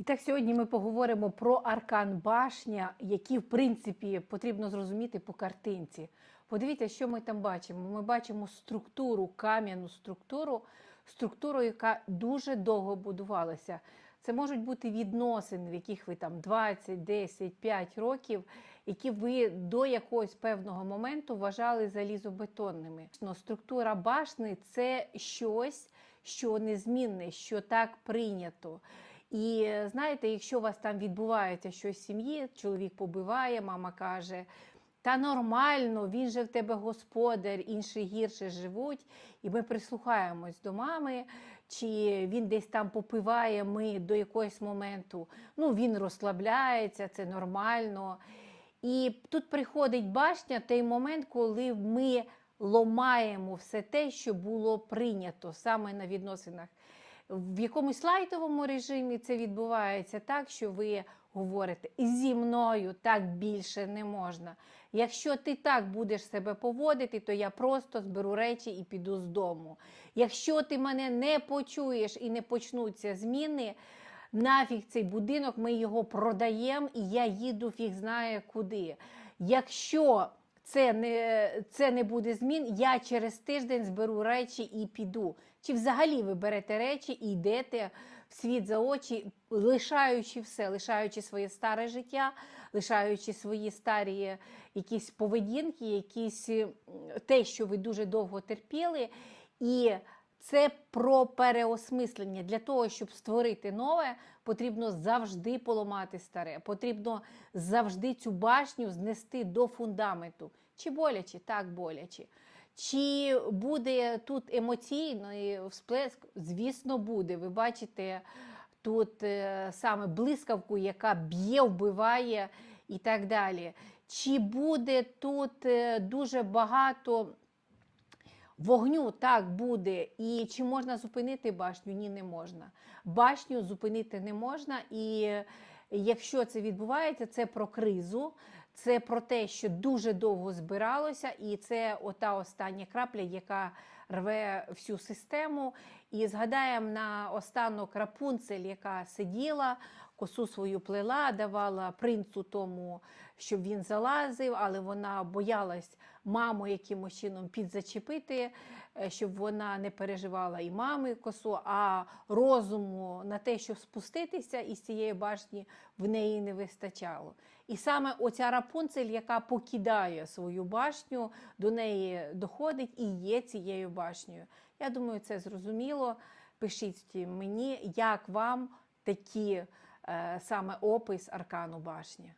І так сьогодні ми поговоримо про аркан башня, який, в принципі, потрібно зрозуміти по картинці. Подивіться, що ми там бачимо. Ми бачимо структуру, кам'яну структуру, структуру, яка дуже довго будувалася. Це можуть бути відносини, в яких ви там 20, 10, 5 років, які ви до якогось певного моменту вважали залізобетонними. Структура башни це щось, що незмінне, що так прийнято. І е, знаєте, якщо у вас там відбувається щось в сім'ї, чоловік побиває, мама каже. Та нормально, він же в тебе господар, інші гірше живуть, і ми прислухаємось до мами, чи він десь там попиває ми до якогось моменту. Ну, він розслабляється, це нормально. І тут приходить башня той момент, коли ми ломаємо все те, що було прийнято саме на відносинах. В якомусь лайтовому режимі це відбувається так, що ви говорите, зі мною так більше не можна. Якщо ти так будеш себе поводити, то я просто зберу речі і піду з дому. Якщо ти мене не почуєш і не почнуться зміни, нафіг цей будинок, ми його продаємо, і я їду фіг знає куди. Якщо це не, це не буде змін, я через тиждень зберу речі і піду. Чи взагалі ви берете речі і йдете в світ за очі, лишаючи все, лишаючи своє старе життя, лишаючи свої старі якісь поведінки, якісь те, що ви дуже довго терпіли. І це про переосмислення. Для того, щоб створити нове, потрібно завжди поламати старе. Потрібно завжди цю башню знести до фундаменту. Чи боляче? Так боляче. Чи буде тут емоційний всплеск? Звісно, буде. Ви бачите тут е, саме блискавку, яка б'є, вбиває і так далі. Чи буде тут е, дуже багато Вогню так буде. І чи можна зупинити башню? Ні, не можна. Башню зупинити не можна. І якщо це відбувається, це про кризу, це про те, що дуже довго збиралося, і це ота остання крапля, яка рве всю систему. І згадаємо на останок Рапунцель, яка сиділа, косу свою плела, давала принцу тому, щоб він залазив, але вона боялась маму якимось чином підзачепити, е, щоб вона не переживала і мами косу, а розуму на те, щоб спуститися із цієї башні, в неї не вистачало. І саме оця Рапунцель, яка покидає свою башню, до неї доходить і є цією башнею. Я думаю, це зрозуміло. Пишіть мені, як вам такі е, саме опис аркану башні.